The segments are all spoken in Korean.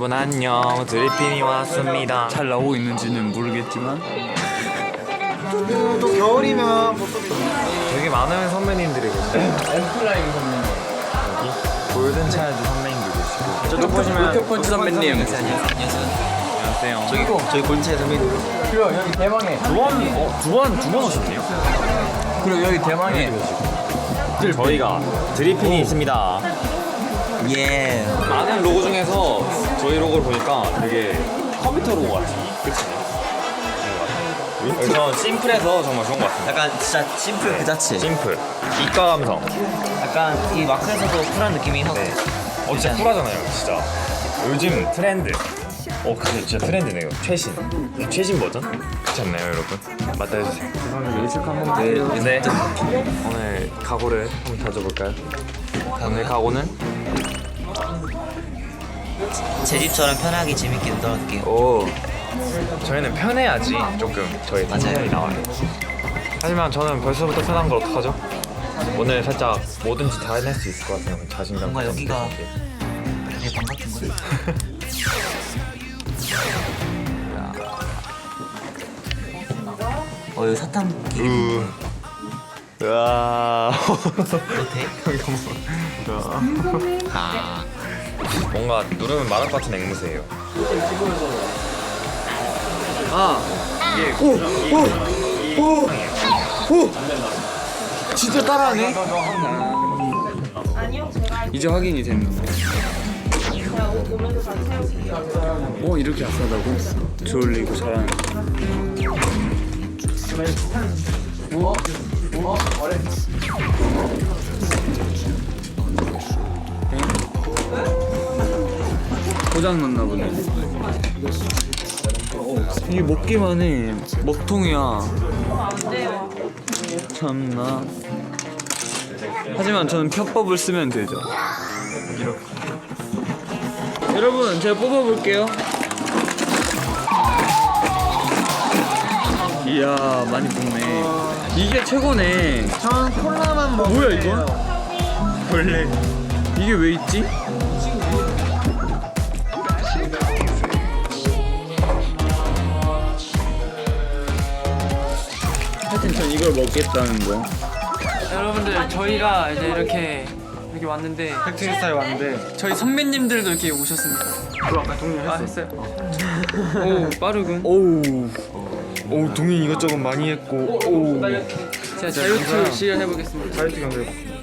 여러분 안녕. 드리핀이 왔습니다. 잘 나오고 있는지는 모르겠지만. 또 겨울이면 보통 되게 많은 선배님들이 계세요. 엠플라잉 선배님. 여기? 골든 차일드 선배님들 계시고. 저쪽 보시면 로켓펀치 선배님. 안녕하세요. 저기 저기 골든차이 선배님. 그리고 여기 대망의. 두번 어, 두 번, 두번 오셨네요? 그리고 여기 대망의. 저희가 드리핀이 있습니다 예. 많은 로고 중에서 저희 로고를 보니까 되게 컴퓨터 로고 같이 그치? 그래서 심플해서 정말 좋은 것 같습니다 약간 진짜 심플 그 자체. 심플. 이과 감성. 약간 이 마크에서도 쿨한 느낌이 형 네. 어 진짜 쿨하잖아요 진짜. 요즘 트렌드. 어 근데 진짜 트렌드네요 최신. 최신 버전? 그렇지 않나요 여러분? 맞다 해주세요. 죄송합니다. 일축 한번 네, 네. 오늘 각오를 한번 다져볼까요? 오늘 각오는? 제 집처럼 편하게 재밌게 놀아볼게요 오 저희는 편해야지 조금 저희. 성향이 나와요 하지만 저는 벌써부터 편한 걸 어떡하죠? 오늘 살짝 뭐든지 다 해낼 수 있을 것 같은 자신감 뭔가 좀 여기가-. 되게 방 같은 거 어 여기 사탕 기름 우. 으아. 어때? 아. 뭔가 누르면 말할 것 같은 앵무새예요. 아 진짜 따라하네 이제 확인이 됐는데 어 이렇게 아싸다고? 졸리고 잘하는 어? 고장 났나 보네. 이게 먹기만 해. 먹통이야. 참나. 하지만 저는 편법을 쓰면 되죠. 이렇게. 여러분, 제가 뽑아볼게요. 이야, 많이 뽑네. 이게 최고네. 전 콜라만 먹 뭐야, 이건? 원래. 이게 왜 있지? 하여튼 전 이걸 먹겠다는 거야. 여러분들 저희가 이제 이렇게 이렇게 왔는데 팩트리 스타일 왔는데 저희 선배님들도 이렇게 오셨습니다. 그거 아까 동료 아 했어요? 오 빠르군. 오우 오우 동인 이것저것 많이 했고 오우 제가 자유투 시연해 보겠습니다. 다이어트 경제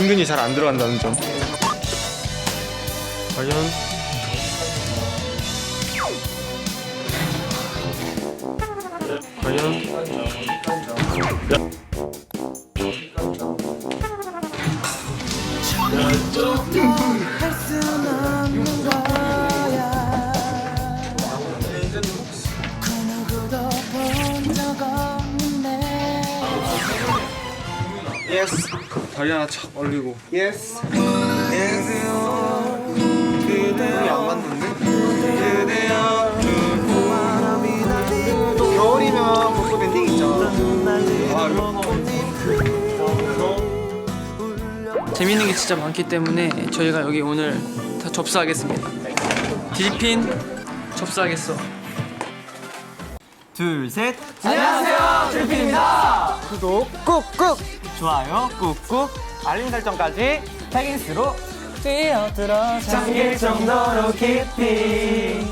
은근히 잘 안 들어간다는 점. 과연? 과연? 예스 다리 하나 착 올리고. 예스 안녕하세요. 그대요 안 맞는데? 겨울이면 벚꽃 있죠. 아 이거. 재밌는 게 진짜 많기 때문에 저희가 여기 오늘 다 접수하겠습니다. 딜핀 접수하겠어. 둘셋. 구독 꾹꾹 좋아요 꾹꾹. 알림 설정까지 태깅스로. 뛰어들어 잠길 정도로 깊이